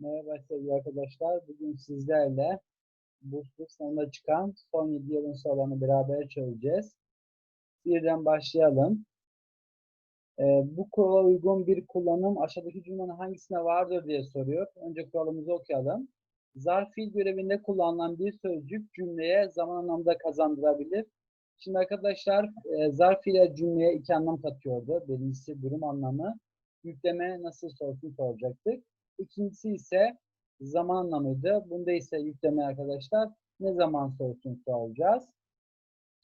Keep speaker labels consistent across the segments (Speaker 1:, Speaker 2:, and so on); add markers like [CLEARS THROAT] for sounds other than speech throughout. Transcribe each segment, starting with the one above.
Speaker 1: Merhaba sevgili arkadaşlar. Bugün sizlerle burslu sınavına çıkan son 7 yılın sorularını beraber çözeceğiz. Birden başlayalım. Ee, bu kurala uygun bir kullanım aşağıdaki cümlenin hangisine vardır diye soruyor. Önce kuralımızı okuyalım. Zarf fiil görevinde kullanılan bir sözcük cümleye zaman anlamda kazandırabilir. Şimdi arkadaşlar e, zarf ile cümleye iki anlam katıyordu. Birincisi durum anlamı. Yükleme nasıl sorsun soracaktık. İkincisi ise zaman anlamıydı. Bunda ise yükleme arkadaşlar ne zaman sorusunu soracağız.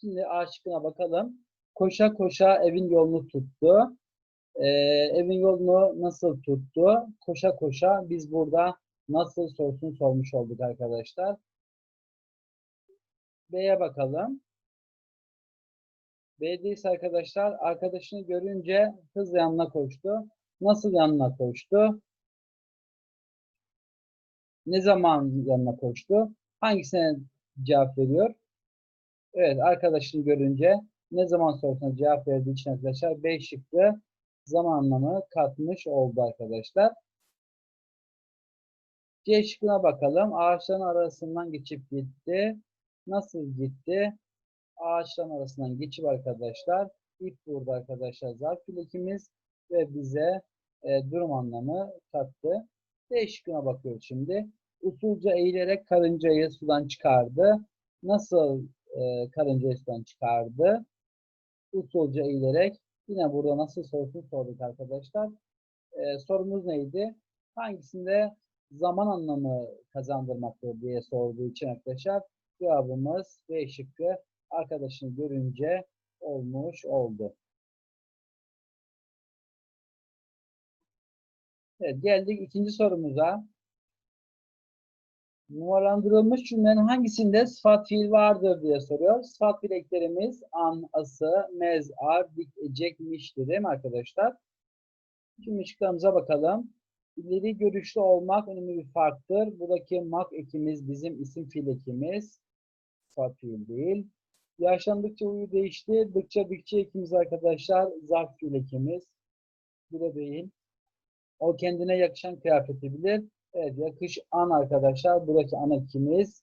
Speaker 1: Şimdi A şıkkına bakalım. Koşa koşa evin yolunu tuttu. Ee, evin yolunu nasıl tuttu? Koşa koşa biz burada nasıl sorusunu sormuş olduk arkadaşlar. B'ye bakalım. B'de ise arkadaşlar arkadaşını görünce hızla yanına koştu. Nasıl yanına koştu? Ne zaman yanına koştu? Hangisine cevap veriyor? Evet, arkadaşını görünce ne zaman sorusuna cevap verdiği için arkadaşlar B şıkkı zaman anlamı katmış oldu arkadaşlar. C şıkkına bakalım. Ağaçların arasından geçip gitti. Nasıl gitti? Ağaçların arasından geçip arkadaşlar. İp burada arkadaşlar zarf filekimiz ve bize e, durum anlamı kattı. D şıkkına bakıyoruz şimdi. Usulca eğilerek karıncayı sudan çıkardı. Nasıl e, karıncayı sudan çıkardı? Usulca eğilerek. Yine burada nasıl sorusunu sorduk arkadaşlar. E, sorumuz neydi? Hangisinde zaman anlamı kazandırmaktır diye sorduğu için arkadaşlar cevabımız B şıkkı arkadaşını görünce olmuş oldu. Evet, geldik ikinci sorumuza. Numaralandırılmış cümlenin hangisinde sıfat fiil vardır diye soruyor. Sıfat fiil eklerimiz an, ası, mez, ar, dik, ecekmiştir değil mi arkadaşlar? Şimdi şıklarımıza bakalım. İleri görüşlü olmak önemli bir farktır. Buradaki mak ekimiz bizim isim fiil ekimiz. Sıfat fiil değil. Yaşlandıkça uyu değişti. Dıkça dikçe ekimiz arkadaşlar zarf fiil ekimiz. Bu da değil. O kendine yakışan kıyafeti bilir. Evet yakış an arkadaşlar. Buradaki an ekimiz.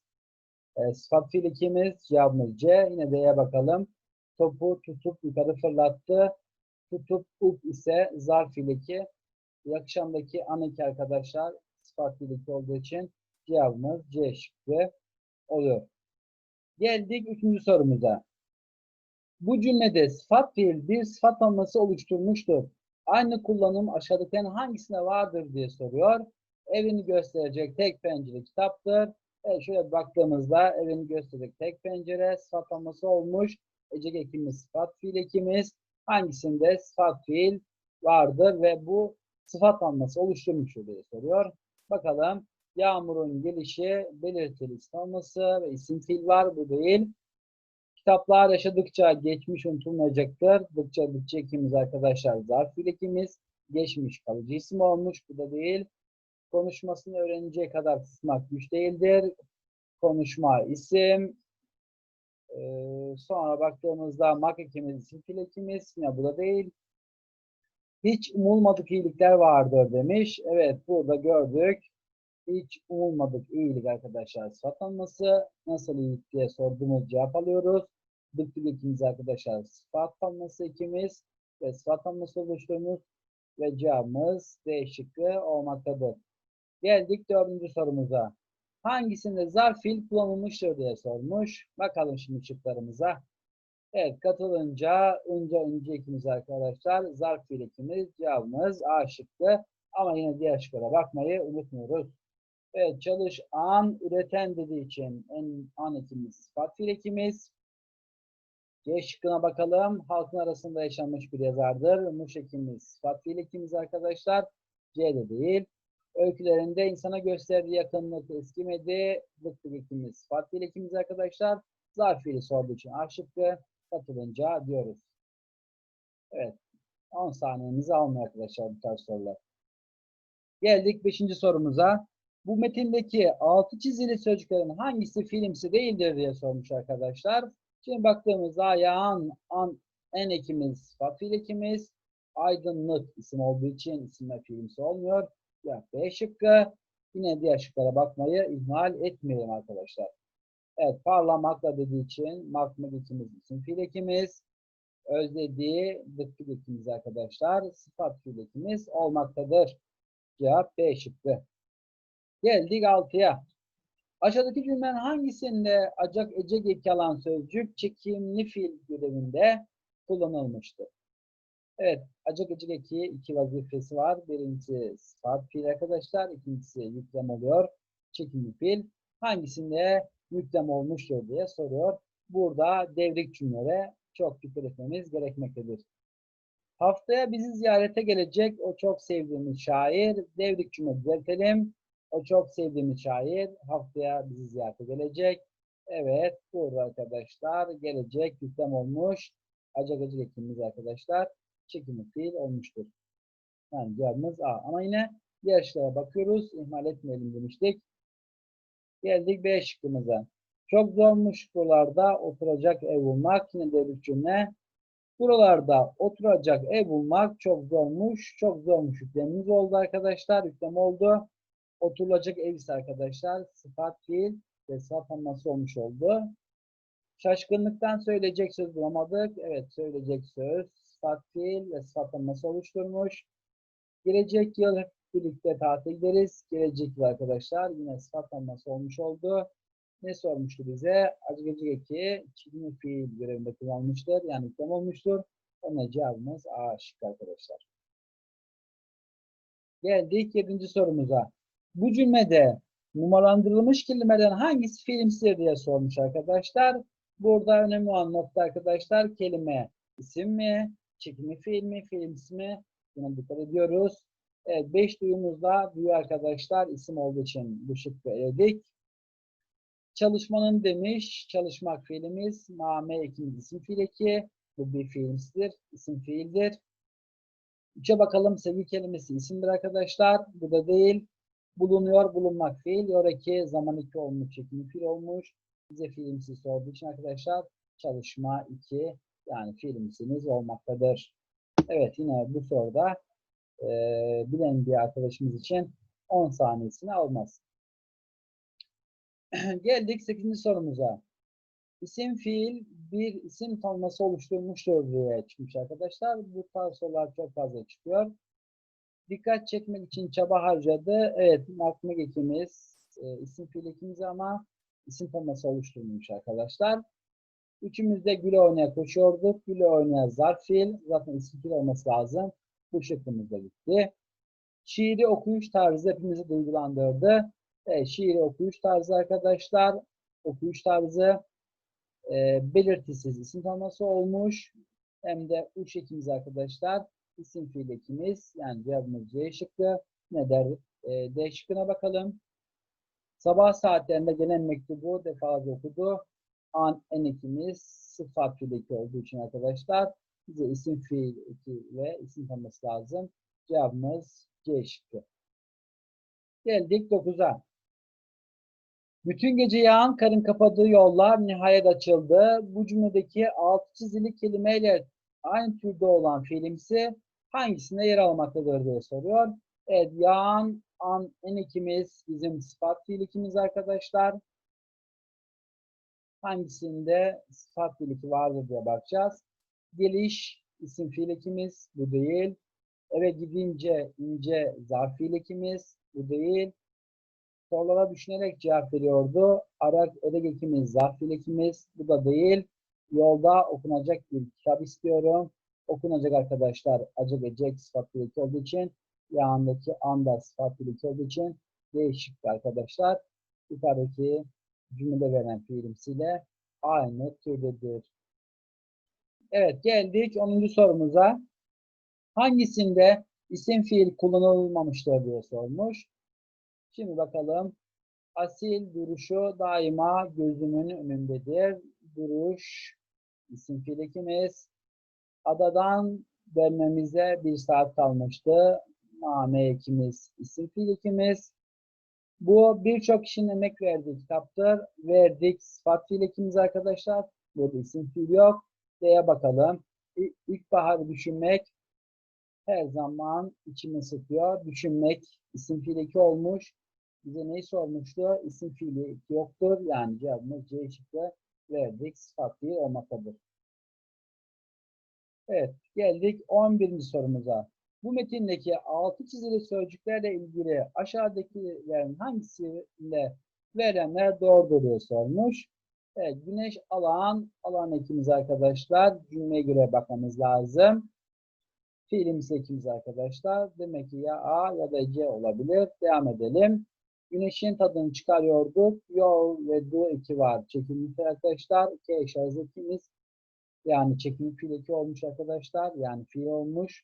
Speaker 1: E, sıfat fiil ekimiz. Cevabımız C. Yine D'ye bakalım. Topu tutup yukarı fırlattı. Tutup up ise zarf fiil eki. Yakışandaki an eki arkadaşlar. Sıfat fiil eki olduğu için cevabımız C şıkkı oluyor. Geldik üçüncü sorumuza. Bu cümlede sıfat fiil bir sıfat olması oluşturmuştur. Aynı kullanım aşağıdakilerin hangisine vardır diye soruyor. Evini gösterecek tek pencere kitaptır. Evet, şöyle baktığımızda evini gösterecek tek pencere sıfatlaması olmuş. Ecek ekimiz sıfat fiil ekimiz. Hangisinde sıfat fiil vardır ve bu sıfatlanması oluşturmuştur diye soruyor. Bakalım. Yağmurun gelişi belirtili olması ve isim fiil var. Bu değil. Kitaplar yaşadıkça geçmiş unutulmayacaktır. Dıkça dıkça ekimiz arkadaşlar zarf fiil ekimiz. Geçmiş kalıcı isim olmuş. Bu da değil. Konuşmasını öğreneceği kadar kısmak güç değildir. Konuşma isim. Ee, sonra baktığımızda mak ekimiz isim fiil ekimiz. Yine bu da değil. Hiç umulmadık iyilikler vardır demiş. Evet burada gördük. Hiç umulmadık iyilik arkadaşlar sıfatlanması. Nasıl iyilik diye sorduğumuz cevap alıyoruz. Dıktık ikimiz arkadaşlar sıfatlanması ikimiz ve sıfatlanması oluşturmuş ve cevabımız D şıkkı olmaktadır. Geldik dördüncü sorumuza. Hangisinde zarf fiil kullanılmıştır diye sormuş. Bakalım şimdi şıklarımıza. Evet katılınca önce önce ikimiz arkadaşlar zarf fiil ikimiz cevabımız A şıkkı. Ama yine diğer şıklara bakmayı unutmuyoruz. Evet çalış an üreten dediği için en an ekimiz sıfat ekimiz. C şıkkına bakalım. Halkın arasında yaşanmış bir yazardır. Muş ekimiz sıfat ekimiz arkadaşlar. C'de değil. Öykülerinde insana gösterdiği yakınlık eskimedi. Bıktık ekimiz sıfat fiil ekimiz arkadaşlar. Zarf fiili sorduğu için A katılınca diyoruz. Evet. 10 saniyemizi almıyor arkadaşlar bu tarz sorular. Geldik 5. sorumuza. Bu metindeki altı çizili sözcüklerin hangisi filmsi değildir diye sormuş arkadaşlar. Şimdi baktığımızda ayağın an, en ekimiz, sıfat fiil ekimiz, aydınlık isim olduğu için isimler filmsi olmuyor. Ya B şıkkı. Yine diğer şıklara bakmayı ihmal etmeyelim arkadaşlar. Evet, parlamakla dediği için makmuk ikimiz isim fiil ekimiz. Özlediği dık fiil ekimiz arkadaşlar. Sıfat fiil ekimiz olmaktadır. Cevap B şıkkı. Geldik 6'ya. Aşağıdaki cümlenin hangisinde acak ecek eki alan sözcük çekimli fiil görevinde kullanılmıştır? Evet, acak ecek eki iki vazifesi var. Birincisi sıfat fiil arkadaşlar, ikincisi yüklem oluyor. Çekimli fiil hangisinde yüklem olmuştur diye soruyor. Burada devrik cümlelere çok dikkat etmemiz gerekmektedir. Haftaya bizi ziyarete gelecek o çok sevdiğimiz şair. Devrik cümle düzeltelim. O çok sevdiğimiz şair haftaya bizi ziyarete gelecek. Evet, burada arkadaşlar gelecek yüklem olmuş. Acak acak ekimiz arkadaşlar. Çekimi fiil olmuştur. Yani cevabımız A. Ama yine diğer bakıyoruz. İhmal etmeyelim demiştik. Geldik B şıkkımıza. Çok zormuş buralarda oturacak ev bulmak. Yine devrik cümle. Buralarda oturacak ev bulmak çok zormuş. Çok zormuş yüklemimiz oldu arkadaşlar. Yüklem oldu. Oturulacak ev ise arkadaşlar sıfat fiil ve sıfat anması olmuş oldu. Şaşkınlıktan söyleyecek söz bulamadık. Evet söyleyecek söz sıfat fiil ve sıfat anması oluşturmuş. Gelecek yıl birlikte tatil gideriz. Gelecek yıl arkadaşlar yine sıfat anması olmuş oldu. Ne sormuştu bize? Acıgıcık eki çizimi fiil görevinde kullanmıştır. Yani yüklem olmuştur. Ona cevabımız A şık arkadaşlar. Geldik yedinci sorumuza. Bu cümlede numaralandırılmış kelimelerin hangisi fiilimsidir diye sormuş arkadaşlar. Burada önemli olan nokta arkadaşlar kelime isim mi, çekimi fiil mi, fiilimsi mi? Buna dikkat ediyoruz. Evet, beş duyumuzda duyu arkadaşlar isim olduğu için bu şıkkı eledik. Çalışmanın demiş, çalışmak fiilimiz, name ekimiz isim fiil eki. Bu bir fiilimsidir, isim fiildir. Üçe bakalım, sevgi kelimesi isimdir arkadaşlar. Bu da değil. Bulunuyor, bulunmak fiil. Oradaki zaman iki olmuş, çekimi fiil olmuş. Bize fiilimsi sorduğu için arkadaşlar çalışma iki yani fiilimsiniz olmaktadır. Evet yine bu soruda e, bilen bir arkadaşımız için 10 saniyesini almaz. [CLEARS THROAT] Geldik 8. sorumuza. İsim fiil bir isim tanımlaması oluşturmuştur diye çıkmış arkadaşlar. Bu tarz sorular çok fazla çıkıyor. Dikkat çekmek için çaba harcadı. Evet, makmek ekimiz, e, isim fiil ama isim tanımlaması oluşturmuş arkadaşlar. Üçümüz de güle oynaya koşuyorduk. Güle oynaya zarf fiil. Zaten isim fiil olması lazım. Bu şıkkımız da gitti. Şiiri okuyuş tarzı hepimizi duygulandırdı. Evet, şiiri okuyuş tarzı arkadaşlar. Okuyuş tarzı e, belirtisiz isim tanımlaması olmuş. Hem de uç ekimiz arkadaşlar. İsim fiil ekimiz. Yani cevabımız C şıkkı. Ne der? E, D şıkkına bakalım. Sabah saatlerinde gelen mektubu defalarca okudu. An en ekimiz sıfat fiil eki olduğu için arkadaşlar bize isim fiil eki ve isim tanımlaması lazım. Cevabımız C şıkkı. Geldik 9'a. Bütün gece yağan karın kapadığı yollar nihayet açıldı. Bu cümledeki altı çizili kelimeyle aynı türde olan fiilimsi hangisinde yer almaktadır diye soruyor. Evet, yağan an en ikimiz bizim sıfat fiil ikimiz arkadaşlar. Hangisinde sıfat fiil iki vardır diye bakacağız. Geliş isim fiil ikimiz bu değil. Eve gidince ince zarf fiil ikimiz bu değil. Sorulara düşünerek cevap veriyordu. Arak edek ekimiz, zarf fiil ekimiz bu da değil. Yolda okunacak bir kitap istiyorum. Okunacak arkadaşlar acı edecek sıfat fiil olduğu için yanındaki anda sıfat fiil olduğu için değişik arkadaşlar. Yukarıdaki cümlede verilen fiilimsiyle aynı türdedir. Evet geldik 10. sorumuza. Hangisinde isim fiil kullanılmamıştır diye sormuş. Şimdi bakalım. Asil duruşu daima gözümün önündedir. Duruş isim fiil ekimiz. Adadan dönmemize bir saat kalmıştı. Name ekimiz, isim fiil ekimiz. Bu birçok kişinin emek verdiği kitaptır. Verdik sıfat fiil ekimiz arkadaşlar. Burada isim fiil yok. D'ye bakalım. İlkbaharı düşünmek her zaman içimi sıkıyor. Düşünmek isim fiil eki olmuş. bize neyi sormuştu? İsim fiili yoktur. Yani cevabımız C şıkkı verdik. Sıfat fiil olmaktadır. Evet, geldik 11. sorumuza. Bu metindeki altı çizili sözcüklerle ilgili aşağıdakilerin hangisiyle verilenler doğrudur diye sormuş. Evet, güneş alan, alan ekimiz arkadaşlar. Cümleye göre bakmamız lazım. Fiilimiz ekimiz arkadaşlar. Demek ki ya A ya da C olabilir. Devam edelim. Güneşin tadını çıkarıyorduk. Yol ve du eki var. Çekimlik arkadaşlar. K şarj ekimiz. Yani çekimlik fiil eki olmuş arkadaşlar. Yani fiil olmuş.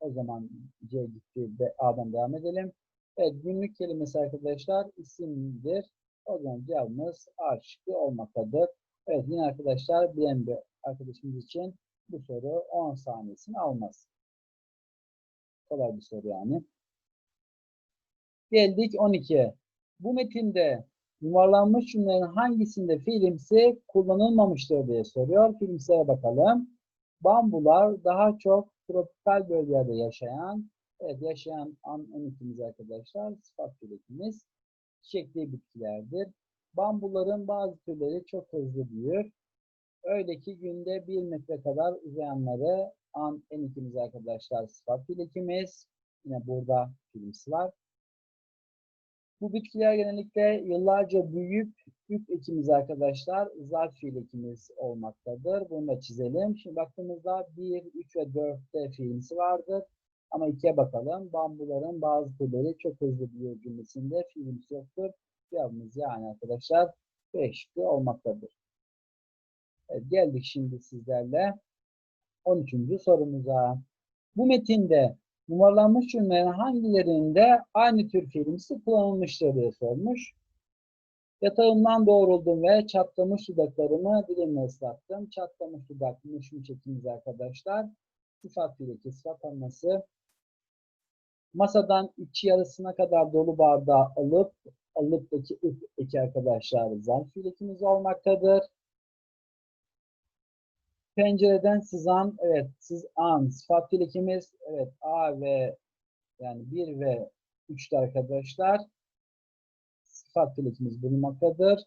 Speaker 1: O zaman C gitti. De, A'dan devam edelim. Evet günlük kelimesi arkadaşlar isimdir. O zaman cevabımız A şıkkı olmaktadır. Evet yine arkadaşlar bilen bir arkadaşımız için bu soru 10 saniyesini almaz. Kolay bir soru yani. Geldik 12'ye. Bu metinde yuvarlanmış cümlelerin hangisinde fiilimsi kullanılmamıştır diye soruyor. Fiilimsiye bakalım. Bambular daha çok tropikal bölgelerde yaşayan, evet yaşayan an 12'miz arkadaşlar, sıfat fiilikimiz çiçekli bitkilerdir. Bambuların bazı türleri çok hızlı büyür. Öyle ki günde bir metre kadar uzayanları an en ikimiz arkadaşlar sıfat fiilikimiz. Yine burada fiilimsi var. Bu bitkiler genellikle yıllarca büyüyüp üp ekimiz arkadaşlar zarf fiil ekimiz olmaktadır. Bunu da çizelim. Şimdi baktığımızda 1, 3 ve 4'te fiilisi vardır. Ama 2'ye bakalım. Bambuların bazı türleri çok hızlı büyür cümlesinde fiilimiz yoktur. Cevabımız yani arkadaşlar 5 olmaktadır. Evet, geldik şimdi sizlerle 13. sorumuza. Bu metinde numaralanmış cümlelerin hangilerinde aynı tür fiilimsi kullanılmıştır diye sormuş. Yatağımdan doğruldum ve çatlamış dudaklarımı dilimle ıslattım. Çatlamış dudak, muşum çekimiz arkadaşlar. Sıfat fiiliki, sıfat anması. Masadan içi yarısına kadar dolu bardağı alıp, alıptaki üp eki arkadaşlar zarf fiilikimiz olmaktadır. Pencereden sızan, evet sızan sıfat fiilikimiz, evet A ve yani 1 ve 3'te arkadaşlar sıfat fiilikimiz bulunmaktadır.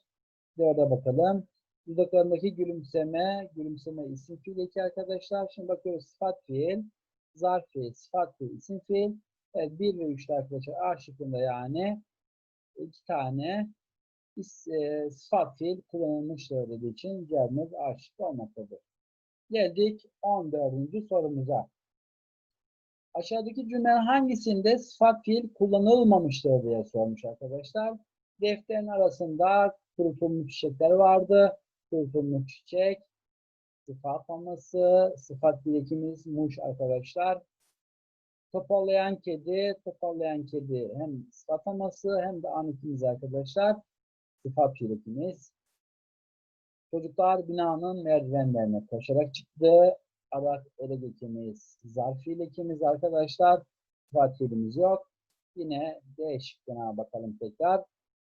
Speaker 1: Dörde bakalım. Dudaklarındaki gülümseme, gülümseme isim fiil arkadaşlar. Şimdi bakıyoruz sıfat fiil, zarf fiil, sıfat fiil, isim fiil. Evet 1 ve 3'te arkadaşlar A şıkkında yani iki tane is, e, sıfat fiil kullanılmıştır dediği için cevabımız A şıkkı olmaktadır. Geldik 14. sorumuza. Aşağıdaki cümleler hangisinde sıfat fiil kullanılmamıştır diye sormuş arkadaşlar. Defterin arasında kurutulmuş çiçekler vardı. Kurutulmuş çiçek, sıfat olması, sıfat birikimiz muş arkadaşlar. Toparlayan kedi, toparlayan kedi hem sıfat olması hem de anikimiz arkadaşlar. Sıfat birikimiz. Çocuklar binanın merdivenlerine koşarak çıktı. Arak ele ekimiz, zarf fiil ekimiz arkadaşlar. Sıfat fiilimiz yok. Yine D şıkkına bakalım tekrar.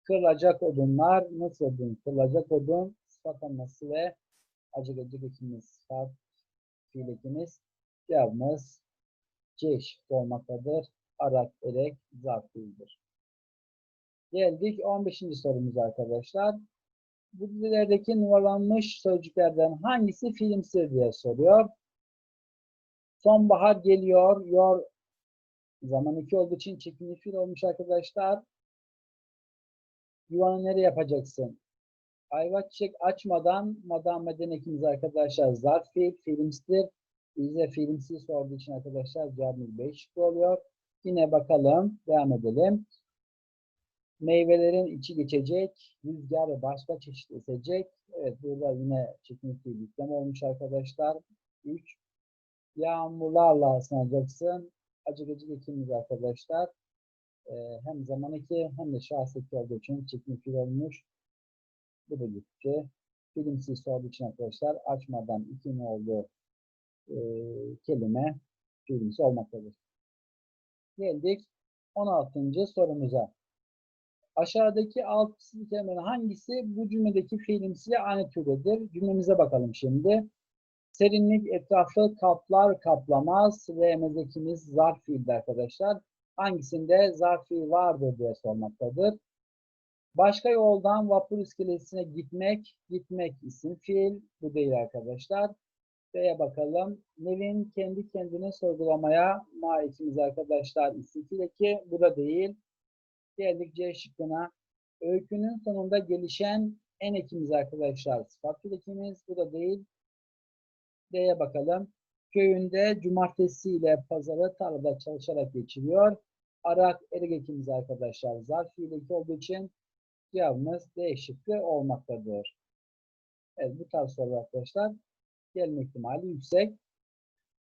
Speaker 1: Kırılacak odunlar, nasıl odun? Kırılacak odun, sıfat olması ve acık acık ekimiz, sıfat fiil ekimiz. Cevabımız C şıkkı olmaktadır. Arak, erek, zarf fiildir. Geldik 15. sorumuz arkadaşlar bu dizilerdeki numaralanmış sözcüklerden hangisi filmsir diye soruyor. Sonbahar geliyor, yor zaman iki olduğu için çekimli fiil olmuş arkadaşlar. Yuvanı nereye yapacaksın? Ayva çiçek açmadan madam meden ekimiz arkadaşlar zarf fiil, filmstir. Bize filmsiz sorduğu için arkadaşlar cevabımız 5 oluyor. Yine bakalım, devam edelim. Meyvelerin içi geçecek, rüzgar ve başka çeşit esecek. Evet burada yine çekimlik bir yüklem olmuş arkadaşlar. 3. Yağmurlarla ısınacaksın. Acık acık ikimiz arkadaşlar. Ee, hem zaman 2 hem de şahs 2 olduğu için çekimlik olmuş. Bu da gitti. Bilimsiz sorduğu için arkadaşlar açmadan iki ne oldu e, kelime bilimsiz olmaktadır. Geldik 16. sorumuza. Aşağıdaki alt çizili kelimelerin hangisi bu cümledeki fiilimsiyle aynı türdedir? Cümlemize bakalım şimdi. Serinlik etrafı kaplar kaplamaz. Remezekimiz zarf fiildi arkadaşlar. hangisinde zarf fiil vardır diye sormaktadır. Başka yoldan vapur iskelesine gitmek, gitmek isim fiil. Bu değil arkadaşlar. B'ye bakalım. Nevin kendi kendine sorgulamaya maitimiz arkadaşlar isim fiil eki. Bu da değil. Geldik C şıkkına. Öykünün sonunda gelişen en ekimiz arkadaşlar. Sıfat fiil ekimiz. Bu da değil. D'ye bakalım. Köyünde cumartesi ile pazarı tarlada çalışarak geçiriyor. Arak erek ekimiz arkadaşlar. Zarf fiil eki olduğu için cevabımız D şıkkı olmaktadır. Evet bu tarz soru arkadaşlar gelme ihtimali yüksek.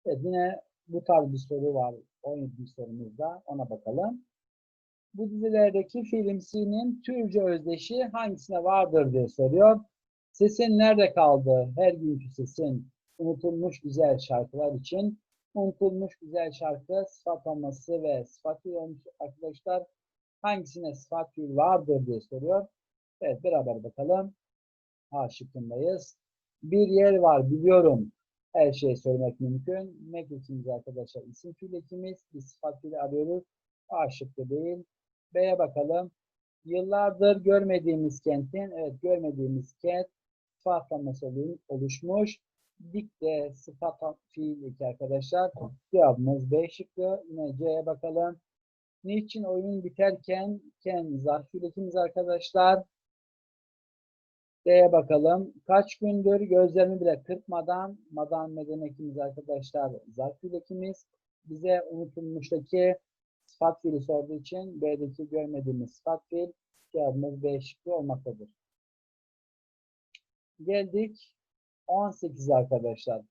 Speaker 1: Evet yine bu tarz bir soru var 17. sorumuzda ona bakalım. Bu dizilerdeki filmsinin Türkçe özdeşi hangisine vardır diye soruyor. Sesin nerede kaldı? Her günkü sesin unutulmuş güzel şarkılar için unutulmuş güzel şarkı sıfat ve sıfat olmuş arkadaşlar hangisine sıfat vardır diye soruyor. Evet beraber bakalım. A şıkkındayız. Bir yer var biliyorum. Her şeyi söylemek mümkün. Mek ikimiz arkadaşlar isim fiil ekimiz. Bir sıfat fiili arıyoruz. A şıkkı değil. B'ye bakalım. Yıllardır görmediğimiz kentin, evet görmediğimiz kent sıfatlaması oluşmuş. Dik de sıfat fiil iki arkadaşlar. Cevabımız B şıkkı. Yine C'ye bakalım. Niçin oyun biterken ken zarfiletimiz arkadaşlar? D'ye bakalım. Kaç gündür gözlerimi bile kırpmadan madan medenekimiz arkadaşlar zarfiletimiz bize unutulmuştaki sıfat fiili sorduğu için B'deki görmediğimiz sıfat fiil cevabımız B şıkkı olmaktadır. Geldik 18 arkadaşlar.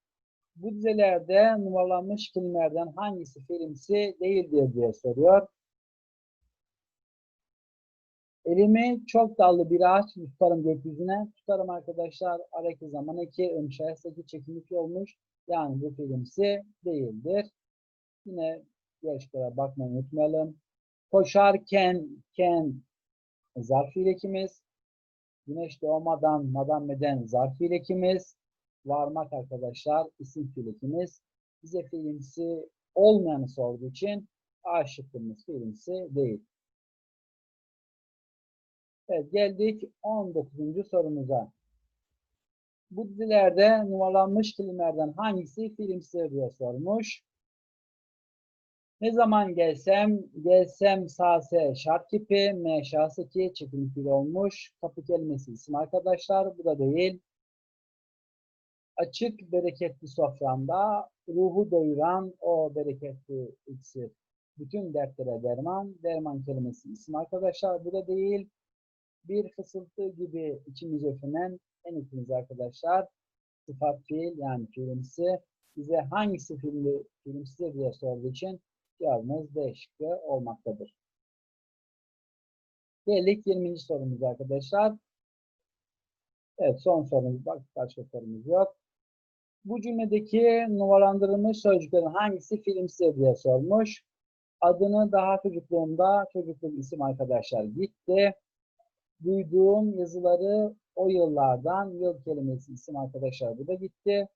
Speaker 1: Bu dizelerde numaralanmış kelimelerden hangisi fiilimsi değildir diye soruyor. Elimi çok dallı bir ağaç tutarım gökyüzüne. Tutarım arkadaşlar. Araki zaman eki, ön şahıstaki çekimlik olmuş. Yani bu fiilimsi değildir. Yine yaşlara bakmayı unutmayalım. Koşarken, ken zarf fiil ekimiz. Güneş doğmadan, madam eden zarf fiil ekimiz. Varmak arkadaşlar isim fiil ekimiz. Bize fiilimsi olmayanı sorduğu için A şıkkımız fiilimsi değil. Evet geldik 19. sorumuza. Bu dizilerde numaralanmış kelimelerden hangisi fiilimsidir diye sormuş. Ne zaman gelsem, gelsem sase şart kipi, me şahsı ki çekim fiil olmuş. Kapı kelimesi isim arkadaşlar. Bu da değil. Açık bereketli soframda ruhu doyuran o bereketli iksir. Bütün dertlere derman. Derman kelimesi isim arkadaşlar. Bu da değil. Bir fısıltı gibi içimize öfünen en ikimiz arkadaşlar. Sıfat fiil yani fiilimsi. Bize hangisi fiili, fiilimsidir diye sorduğu için cevabımız D şıkkı olmaktadır. Geldik 20. sorumuz arkadaşlar. Evet son sorumuz bak başka sorumuz yok. Bu cümledeki numaralandırılmış sözcüklerin hangisi filmsiz diye sormuş. Adını daha çocukluğumda çocukluk isim arkadaşlar gitti. Duyduğum yazıları o yıllardan yıl kelimesi isim arkadaşlar bu da gitti.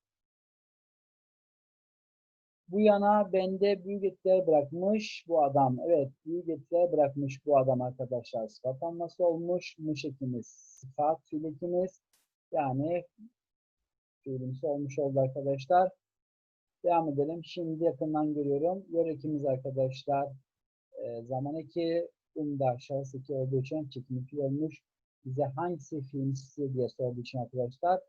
Speaker 1: Bu yana bende büyük etkiler bırakmış bu adam. Evet büyük etkiler bırakmış bu adam arkadaşlar. Sıfat anması olmuş. Muş ekimiz sıfat fiil. Yani fiilimsi olmuş oldu arkadaşlar. Devam edelim. Şimdi yakından görüyorum. Yor ekimiz arkadaşlar. E, zaman eki, umda şahıs eki olduğu için çekim olmuş. Bize hangisi fiilimsi diye sorduğu için arkadaşlar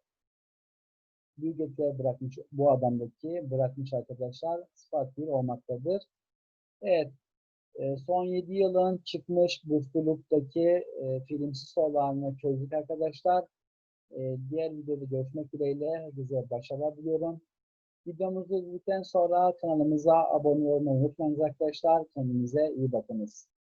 Speaker 1: büyük etkiler bırakmış bu adamdaki bırakmış arkadaşlar sıfat bir olmaktadır. Evet. E, son 7 yılın çıkmış bursluluktaki e, filmsiz sorularını çözdük arkadaşlar. E, diğer videoda görüşmek dileğiyle herkese başarılar diliyorum. Videomuzu izledikten sonra kanalımıza abone olmayı unutmayınız arkadaşlar. Kendinize iyi bakınız.